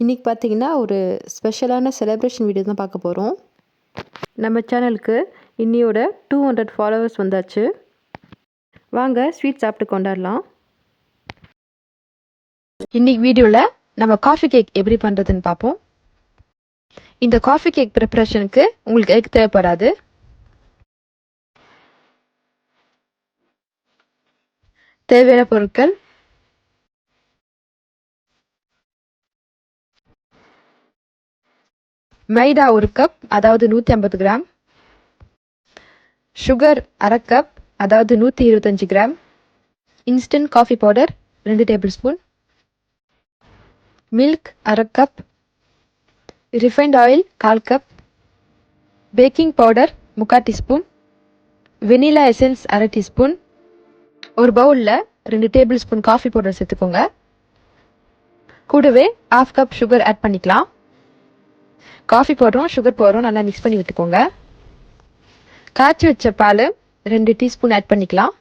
இன்றைக்கி பார்த்தீங்கன்னா ஒரு ஸ்பெஷலான செலிப்ரேஷன் வீடியோ தான் பார்க்க போகிறோம் நம்ம சேனலுக்கு இன்னியோட டூ ஹண்ட்ரட் ஃபாலோவர்ஸ் வந்தாச்சு. வாங்க ஸ்வீட் சாப்பிட்டு கொண்டாடலாம். இன்றைக்கி வீடியோவில் நம்ம காஃபி கேக் எப்படி பண்ணுறதுன்னு பார்ப்போம். இந்த காஃபி கேக் ப்ரிப்பரேஷனுக்கு உங்களுக்கு எக் தேவைப்படாது. தேவையான பொருட்கள் மைதா ஒரு கப் அதாவது நூற்றி ஐம்பது கிராம். சுகர் அரை கப் அதாவது நூற்றி இருபத்தஞ்சி கிராம். இன்ஸ்டன்ட் காஃபி பவுடர் ரெண்டு டேபிள் ஸ்பூன் மில்க் அரை கப் ரிஃபைண்ட் ஆயில் கால் கப் பேக்கிங் பவுடர் முக்கால் டீஸ்பூன் வெனிலா எசன்ஸ் அரை டீஸ்பூன் ஒரு பவுலில் ரெண்டு டேபிள் ஸ்பூன் காஃபி பவுடர் சேர்த்துக்கோங்க. கூடவே ஆஃப் கப் சுகர் ஆட் பண்ணிக்கலாம். காஃபி பவுடரும் சுகர் பவுடரும் நல்லா மிக்ஸ் பண்ணி விட்டுக்கோங்க. காய்ச்சி வச்ச பால் ரெண்டு டீஸ்பூன் ஆட் பண்ணிக்கலாம்.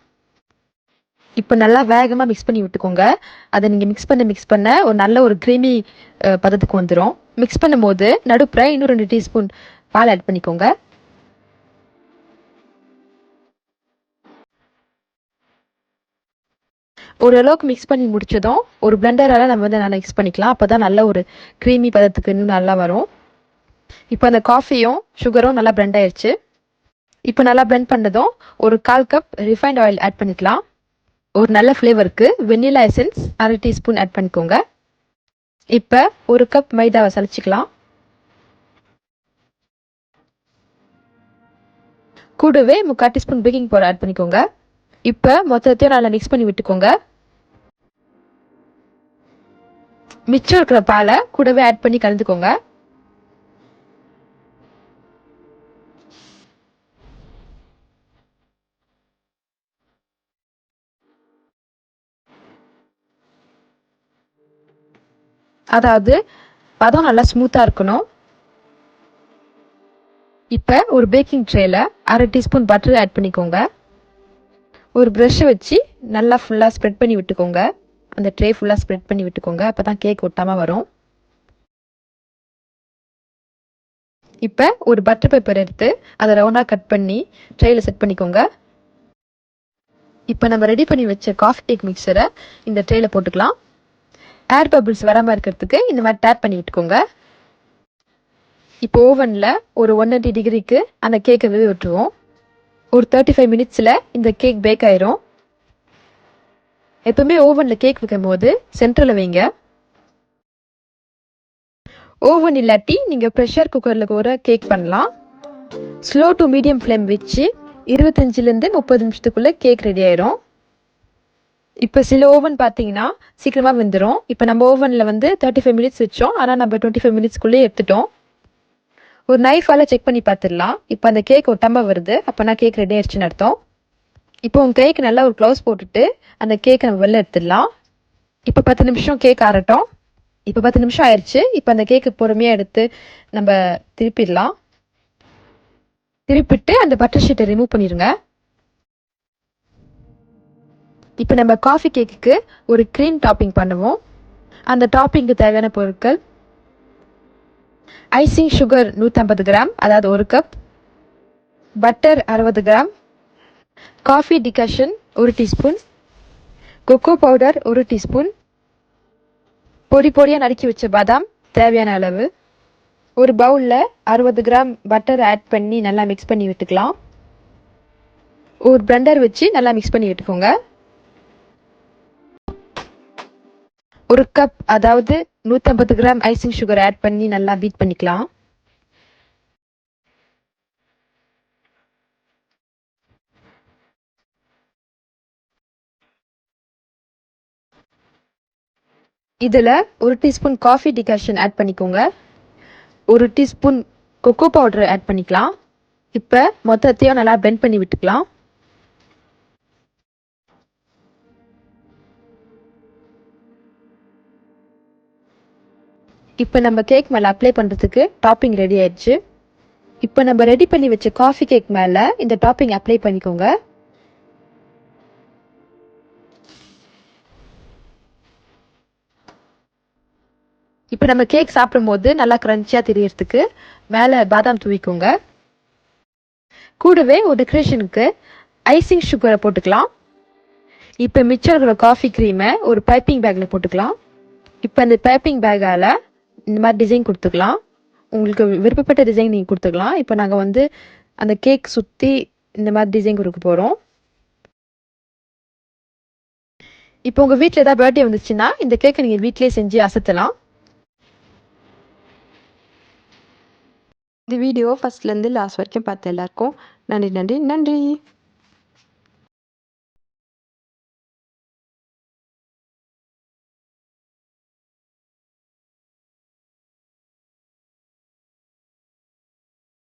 இப்போ நல்லா வேகமாக மிக்ஸ் பண்ணி விட்டுக்கோங்க. அதை நீங்கள் மிக்ஸ் பண்ண மிக்ஸ் பண்ண ஒரு நல்ல ஒரு க்ரீமி பதத்துக்கு வந்துடும் மிக்ஸ் பண்ணும்போது நடுப்புற இன்னும் ரெண்டு டீஸ்பூன் பால் ஆட் பண்ணிக்கோங்க. ஓரளவுக்கு மிக்ஸ் பண்ணி முடிச்சதும் ஒரு பிளெண்டரால் நம்ம வந்து நல்லா மிக்ஸ் பண்ணிக்கலாம். அப்போ தான் நல்ல ஒரு க்ரீமி பதத்துக்கு இன்னும் நல்லா வரும். இப்போ அந்த காஃபியும் சுகரும் நல்லா பிளெண்ட் ஆயிடுச்சு இப்போ நல்லா பிளெண்ட் பண்ணதும் ஒரு கால் கப் ரிஃபைண்ட் ஆயில் ஆட் பண்ணிக்கலாம். ஒரு நல்ல ஃப்ளேவருக்கு வெண்ணிலா எசன்ஸ் அரை டீஸ்பூன் ஆட் பண்ணிக்கோங்க. இப்போ ஒரு கப் மைதாவை சளிச்சிக்கலாம் கூடவே முக்கால் டீஸ்பூன் பேக்கிங் பவுடர் ஆட் பண்ணிக்கோங்க. இப்போ மொத்தத்தையும் நல்லா மிக்ஸ் பண்ணி விட்டுக்கோங்க. மிச்சம் இருக்கிற பாலை கூடவே ஆட் பண்ணி கலந்துக்கோங்க. அதாவது பதம் நல்லா ஸ்மூத்தாக இருக்கணும். இப்போ ஒரு பேக்கிங் ட்ரேயில் அரை டீஸ்பூன் பட்டர் ஆட் பண்ணிக்கோங்க. ஒரு ப்ரெஷ்ஷை வச்சு நல்லா ஃபுல்லாக ஸ்ப்ரெட் பண்ணி விட்டுக்கோங்க. அந்த ட்ரே ஃபுல்லாக ஸ்ப்ரெட் பண்ணி விட்டுக்கோங்க. அப்போ தான் கேக் ஒட்டாமல் வரும். இப்போ ஒரு பட்டர் பேப்பர் எடுத்து அதை ரவுண்டாக கட் பண்ணி ட்ரேயில் செட் பண்ணிக்கோங்க. இப்போ நம்ம ரெடி பண்ணி வச்ச காஃபி கேக் மிக்சரை இந்த ட்ரேயில் போட்டுக்கலாம். ஏர் பபிள்ஸ் வராமல் இருக்கிறதுக்கு இந்த மாதிரி டேப் பண்ணி விட்டுக்கோங்க. இப்போ ஓவனில் ஒரு ஒன் எயிட்டி டிகிரிக்கு அந்த கேக்கை விழி விட்டுருவோம். ஒரு தேர்ட்டி ஃபைவ் மினிட்ஸில் இந்த கேக் பேக் ஆயிரும். எப்பவுமே ஓவனில் கேக் வைக்கும் போது சென்டரில் வைங்க. ஓவன் இல்லாட்டி நீங்கள் ப்ரெஷர் குக்கரில் கூட கேக் பண்ணலாம். ஸ்லோ டு மீடியம் ஃப்ளேம் வச்சு இருபத்தஞ்சிலேருந்து முப்பது நிமிஷத்துக்குள்ளே கேக் ரெடி ஆயிரும். இப்போ சில ஓவன் பார்த்தீங்கன்னா சீக்கிரமாக வெந்துடும் இப்போ நம்ம ஓவனில் வந்து தேர்ட்டி ஃபைவ் மினிட்ஸ் வச்சோம். ஆனால் நம்ம டுவெண்ட்டி ஃபைவ் மினிட்ஸ்க்குள்ளேயே எடுத்துட்டோம். ஒரு நைஃபால் செக் பண்ணி பார்த்துடலாம் இப்போ அந்த கேக் ஒட்டாமல் வருது. அப்போனா கேக் ரெடி ஆயிடுச்சுன்னு அர்த்தம். இப்போ உங்கள் கேக்கு நல்லா ஒரு க்ளவுஸ் போட்டுட்டு அந்த கேக்கை நம்ம வெளில எடுத்துடலாம். இப்போ பத்து நிமிஷம் கேக் ஆறட்டும். இப்போ பத்து நிமிஷம் ஆயிடுச்சு இப்போ அந்த கேக்கு பொறுமையாக எடுத்து நம்ம திருப்பிடலாம். திருப்பிட்டு அந்த பட்டர் ஷீட்டை ரிமூவ் பண்ணிடுங்க. இப்போ நம்ம காஃபி கேக்குக்கு ஒரு க்ரீம் டாப்பிங் பண்ணுவோம். அந்த டாப்பிங்க்கு தேவையான பொருட்கள் ஐசிங் சுகர் நூற்றம்பது கிராம் அதாவது ஒரு கப் பட்டர் அறுபது கிராம் காஃபி டிகஷன் ஒரு டீஸ்பூன் கொக்கோ பவுடர் ஒரு டீஸ்பூன் பொடி பொடியாக நறுக்கி வச்ச பாதாம் தேவையான அளவு. ஒரு பவுலில் அறுபது கிராம் பட்டர் ஆட் பண்ணி நல்லா மிக்ஸ் பண்ணி விட்டுக்கலாம். ஒரு பிளண்டர் வச்சு நல்லா மிக்ஸ் பண்ணி விட்டுக்கோங்க. ஒரு கப் அதாவது நூற்றம்பது கிராம் ஐசிங் சுகர் ஆட் பண்ணி நல்லா பீட் பண்ணிக்கலாம். இதில் ஒரு டீஸ்பூன் காஃபி டிகாஷன் ஆட் பண்ணிக்கோங்க. ஒரு டீஸ்பூன் கொக்கோ பவுடர் ஆட் பண்ணிக்கலாம். இப்போ மொத்தத்தையும் நல்லா பெண்ட் பண்ணி விட்டுக்கலாம். இப்போ நம்ம கேக் மேலே அப்ளை பண்ணுறதுக்கு டாப்பிங் ரெடி ஆயிடுச்சு. இப்போ நம்ம ரெடி பண்ணி வச்ச காஃபி கேக் மேலே இந்த டாப்பிங் அப்ளை பண்ணிக்கோங்க. இப்போ நம்ம கேக் சாப்பிடும்போது நல்லா க்ரன்ச்சியாக தெரியறதுக்கு மேலே பாதாம் தூவிக்கோங்க. கூடவே ஒரு டெக்கரேஷனுக்கு ஐசிங் சுகரை போட்டுக்கலாம். இப்போ மிச்சம் இருக்கிற காஃபி க்ரீமை ஒரு பைப்பிங் பேக்கில் போட்டுக்கலாம். இப்போ அந்த பைப்பிங் பேக்கால் இந்த மாதிரி டிசைன் கொடுத்துக்கலாம். உங்களுக்கு விருப்பப்பட்ட டிசைன் நீங்கள் கொடுத்துக்கலாம். இப்போ நாங்கள் வந்து அந்த கேக் சுற்றி இந்த மாதிரி டிசைன் கொடுக்க போகிறோம் இப்போ உங்கள் வீட்டில் ஏதாவது பர்த்டே வந்துச்சுன்னா இந்த கேக்கை நீங்கள் வீட்டிலே செஞ்சு அசத்தலாம். இந்த வீடியோ ஃபஸ்ட்லேருந்து லாஸ்ட் வரைக்கும் பார்த்த எல்லாருக்கும் நன்றி நன்றி நன்றி.